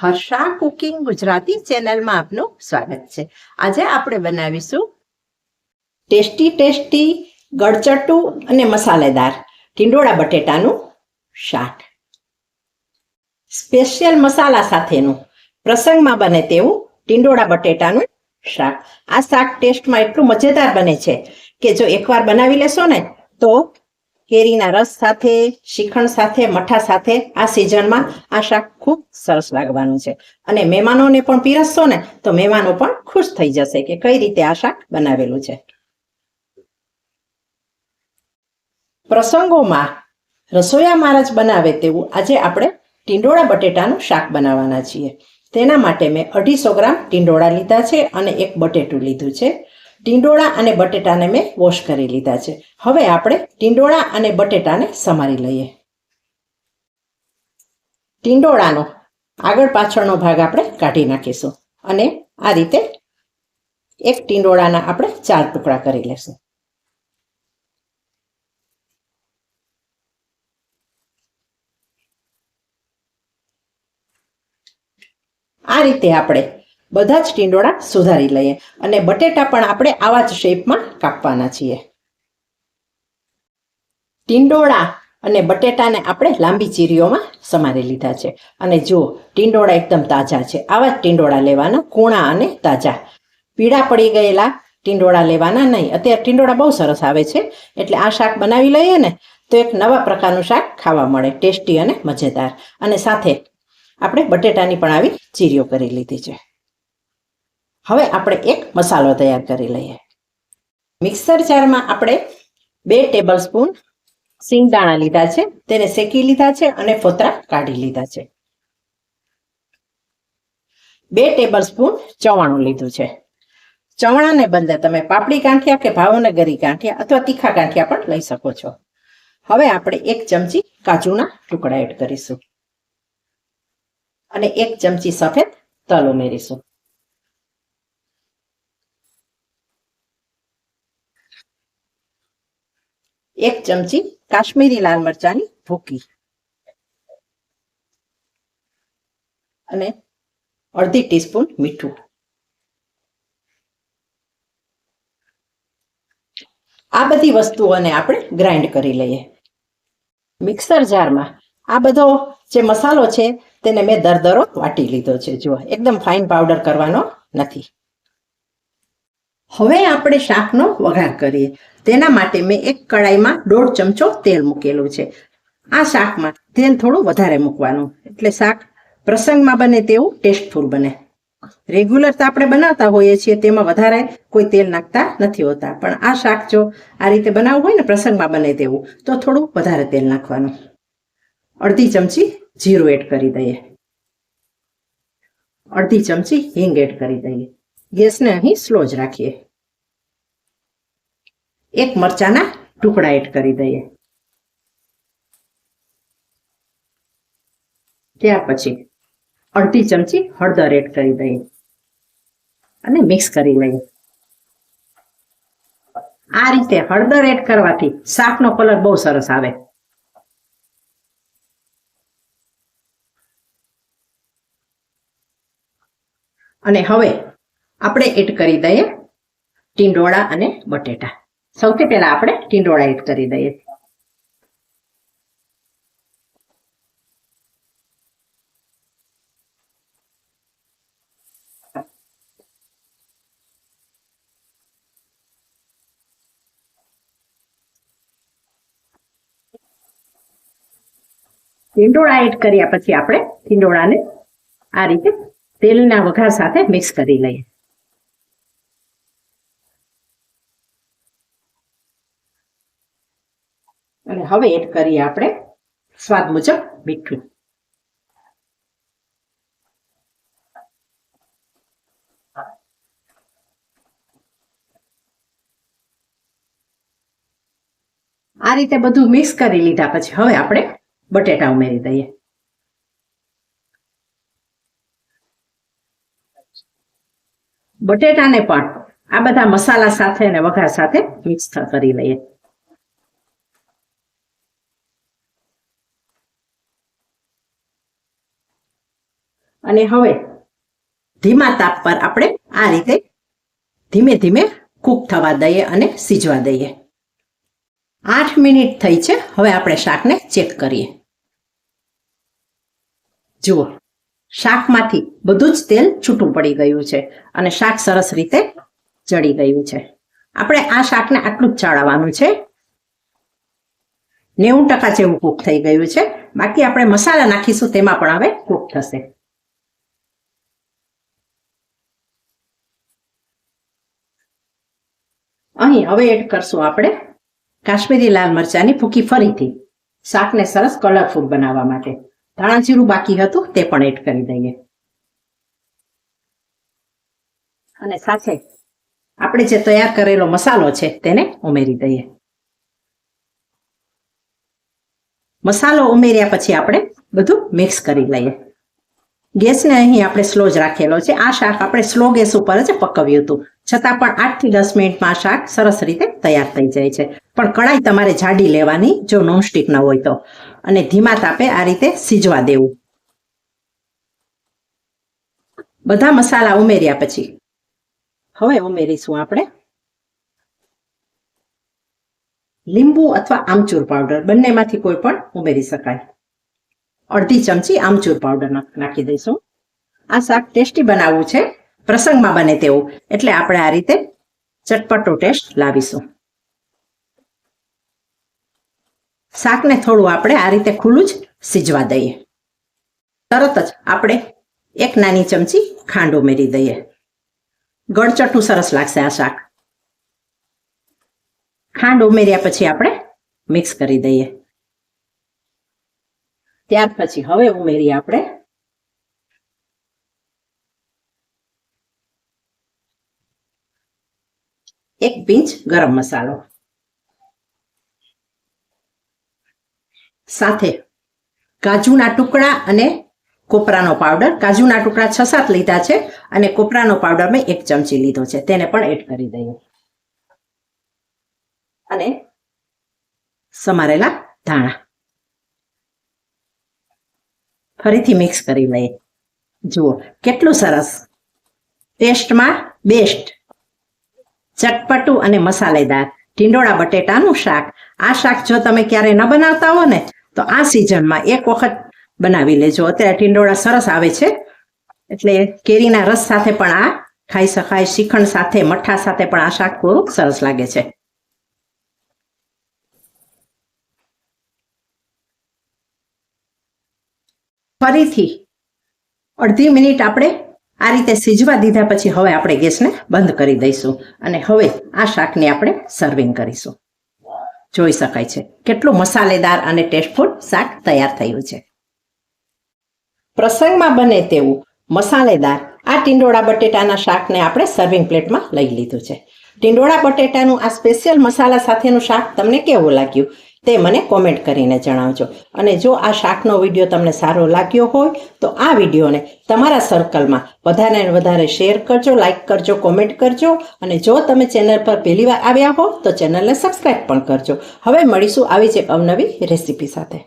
Harsha cooking Gujarati ચેનલમાં આપનું સ્વાગત છે. આજે આપણે બનાવીશું ટેસ્ટી ટેસ્ટી ગળચટ્ટું અને મસાલેદાર ટીંડોળા બટેટાનું શાક. સ્પેશિયલ મસાલા સાથેનું પ્રસંગમાં બને તેવું ટીંડોળા બટેટાનું શાક. આ શાક ટેસ્ટમાં એટલું મજેદાર બને છે કે જો એકવાર બનાવી લેશો ને તો કેરીના રસ સાથે, શિખંડ સાથે, મઠા સાથે આ સિઝનમાં આ શાક ખૂબ સરસ લાગવાનું છે. અને મહેમાનોને પણ પીરસશો ને, તો મહેમાનો પણ ખુશ થઈ જશે કે કઈ રીતે આ શાક બનાવેલું છે. પ્રસંગોમાં રસોયા મહારાજ બનાવે તેવું આજે આપણે ટીંડોળા બટેટાનું શાક બનાવવાના છીએ. તેના માટે મેં અઢીસો ગ્રામ ટીંડોળા લીધા છે અને એક બટેટું લીધું છે. ટીંડોળા અને બટેટાને મેં વોશ કરી લીધા છે. હવે આપણે ટીંડોળા અને બટેટાને સમારી લઈએ. ટીંડોળાનો આગળ પાછળનો ભાગ આપણે કાઢી નાખીશું અને આ રીતે એક ટીંડોળાના આપણે ચાર ટુકડા કરી લેશું. આ રીતે આપણે બધા જ ટીંડોળા સુધારી લઈએ. અને બટેટા પણ આપણે આવા જ શેપમાં કાપવાના છીએ. ટીંડોળા અને બટેટાને આપણે લાંબી ચીરીઓમાં સમારી લીધા છે. અને જુઓ ટીંડોળા એકદમ તાજા છે, આવા જ ટીંડોળા લેવાના કૂણા અને તાજા. પીળા પડી ગયેલા ટીંડોળા લેવાના નહીં. અત્યારે ટીંડોળા બહુ સરસ આવે છે, એટલે આ શાક બનાવી લઈએ ને, તો એક નવા પ્રકારનું શાક ખાવા મળે, ટેસ્ટી અને મજેદાર. અને સાથે આપણે બટેટાની પણ આવી ચીરીઓ કરી લીધી છે. હવે આપણે એક મસાલો તૈયાર કરી લઈએ. મિક્સર જારમાં આપણે બે ટેબલ સ્પૂન સિંગદાણા લીધા છે, તેને શેકી લીધા છે અને ફોતરા કાઢી લીધા છે. બે ટેબલ સ્પૂન ચવાણું લીધું છે. ચવાણાને બદલે તમે પાપડી ગાંઠિયા કે ભાવનગરી ગાંઠિયા અથવા તીખા ગાંઠિયા પણ લઈ શકો છો. હવે આપણે એક ચમચી કાજુના ટુકડા એડ કરીશું. અને એક ચમચી સફેદ તલ ઉમેરીશું. એક ચમચી કાશ્મીરી લાલ મરચાની ભૂકી. અને અડધી ટીસ્પૂન મીઠું. આ બધી વસ્તુઓને આપણે ગ્રાઇન્ડ કરી લઈએ. મિક્સર જારમાં આ બધો જે મસાલો છે તેને મેં દરદરો વાટી લીધો છે. જુઓ, એકદમ ફાઇન પાવડર કરવાનો નથી. હવે આપણે શાકનો વઘાર કરીએ. તેના માટે મેં એક કડાઈમાં દોઢ ચમચો તેલ મૂકેલું છે. આ શાકમાં તેલ થોડું વધારે મૂકવાનું. એટલે શાક પ્રસંગમાં બને તેવું ટેસ્ટફુલ બને. રેગ્યુલર તો આપણે બનાવતા હોઈએ છીએ, તેમાં વધારે કોઈ તેલ નાખતા નથી હોતા. પણ આ શાક જો આ રીતે બનાવવું હોય ને, પ્રસંગમાં બને તેવું, તો થોડું વધારે તેલ નાખવાનું. અડધી ચમચી જીરું એડ કરી દઈએ. અડધી ચમચી હિંગ એડ કરી દઈએ. ગેસને અહીં સ્લો જ રાખીએ. એક મરચાના ટુકડા એડ કરી દઈએ. ત્યાર પછી અડધી ચમચી હળદર એડ કરી દઈએ અને મિક્સ કરી લઈએ. આ રીતે હળદર એડ કરવાથી શાકનો કલર બહુ સરસ આવે. અને હવે આપણે એડ કરી દઈએ ટીંડોળા અને બટેટા. સૌથી પહેલા આપણે ટીંડોળા એડ કરી દઈએ. ટીંડોળા એડ કર્યા પછી આપણે ટીંડોળાને આ રીતે તેલના વઘાર સાથે મિક્સ કરી લઈએ. અને હવે એડ કરીએ આપણે સ્વાદ મુજબ મીઠું. આ રીતે બધું મિક્સ કરી લીધા પછી હવે આપણે બટેટા ઉમેરી દઈએ. બટેટાને પણ આ બધા મસાલા સાથે અને વઘાર સાથે મિક્સ કરી લઈએ. અને હવે ધીમા તાપ પર આપણે આ રીતે ધીમે ધીમે કૂક થવા દઈએ અને સીજવા દઈએ. આઠ મિનિટ થઈ છે. હવે આપણે શાકને ચેક કરીએ. જુઓ, શાકમાંથી બધું જ તેલ છૂટું પડી ગયું છે અને શાક સરસ રીતે ચડી ગયું છે. આપણે આ શાકને આટલું જ ચાળવાનું છે. નેવું ટકા જેવું કૂક થઈ ગયું છે. બાકી આપણે મસાલા નાખીશું, તેમાં પણ હવે કૂક થશે. અહીં હવે એડ કરશું આપણે કાશ્મીરી લાલ મરચાની ભૂકી ફરીથી. શાકને સરસ કલરફુલ બનાવવા માટે. ધાણા જીરું બાકી હતું, તે પણ એડ કરી દઈએ. અને સાથે આપણે જે તૈયાર કરેલો મસાલો છે, તેને ઉમેરી દઈએ. મસાલો ઉમેર્યા પછી આપણે બધું મિક્સ કરી લઈએ. ગેસને અહીં આપણે સ્લો જ રાખેલો છે. આ શાક આપણે સ્લો ગેસ ઉપર જ પકવ્યું હતું. છતાં પણ આઠથી દસ મિનિટમાં શાક સરસ રીતે તૈયાર થઈ જાય છે. પણ કડાઈ તમારે જાડી લેવાની જો નોનસ્ટિક ન હોય તો. અને ધીમા તાપે આ રીતે સીજવા દેવું. બધા મસાલા ઉમેર્યા પછી. હવે ઉમેરીશું આપણે. લીંબુ અથવા આમચૂર પાવડર બંનેમાંથી કોઈ પણ ઉમેરી શકાય. અડધી ચમચી આમચૂર પાવડર નાખી દઈશું. આ શાક ટેસ્ટી બનાવવું છે. પ્રસંગમાં બને તેવું. એટલે આપણે આ રીતે ચટપટો ટેસ્ટ લાવીશું. શાકને થોડું આપણે આ રીતે ખુલ્લું જ સીજવા દઈએ. તરત જ આપણે એક નાની ચમચી ખાંડ ઉમેરી દઈએ. ગળચટું સરસ લાગશે આ શાક. ખાંડ ઉમેર્યા પછી આપણે મિક્સ કરી દઈએ. ત્યાર પછી હવે ઉમેરીએ આપણે એક પીંચ ગરમ મસાલો. સાથે કાજુના ટુકડા અને કોપરાનો પાવડર. કાજુના ટુકડા છ સાત લીધા છે અને કોપરાનો પાવડર મેં એક ચમચી લીધો છે. તેને પણ એડ કરી દઈએ. અને સમારેલા ધાણા. ફરીથી મિક્સ કરી લઈએ. જુઓ, કેટલું સરસ. ટેસ્ટમાં બેસ્ટ. ચટપટું અને મસાલેદાર. ટીંડોળા બટેટાનું શાક. આ શાક જો તમે ક્યારે ન બનાવતા હો ને તો આ સિઝનમાં એક વખત બનાવી લેજો. અત્યારે ટીંડોળા સરસ આવે છે, એટલે કેરીના રસ સાથે પણ આ ખાઈ શકાય. શ્રીખંડ સાથે, મઠા સાથે પણ આ શાક ખૂબ સરસ લાગે છે. ફરીથી અડધી મિનિટ આપણે આ રીતે સીજવા દીધા પછી હવે આપણે ગેસને બંધ કરી દઈશું અને હવે આ શાકને આપણે સર્વિંગ કરીશું. જોઈ શકાય છે. કેટલું મસાલેદાર અને ટેસ્ટફુલ શાક તૈયાર થયું છે. પ્રસંગમાં બને તેવું મસાલેદાર આ ટીંડોળા બટેટાના શાકને આપણે સર્વિંગ પ્લેટમાં લઈ લીધું છે. ટીંડોળા બટેટાનું આ સ્પેશિયલ મસાલા સાથેનું શાક તમને કેવું લાગ્યું? તે મને કોમેન્ટ કરીને જણાવજો. અને જો આ શાકનો વીડિયો તમને સારો લાગ્યો હોય, તો આ વિડીયોને તમારા સર્કલમાં વધારે ને વધારે શેર કરજો લાઇક કરજો કોમેન્ટ કરજો. અને જો તમે ચેનલ પર પહેલી વાર આવ્યા હો, તો ચેનલને સબસ્ક્રાઈબ પણ કરજો. હવે મળીશું આવી જ એક અવનવી રેસીપી સાથે.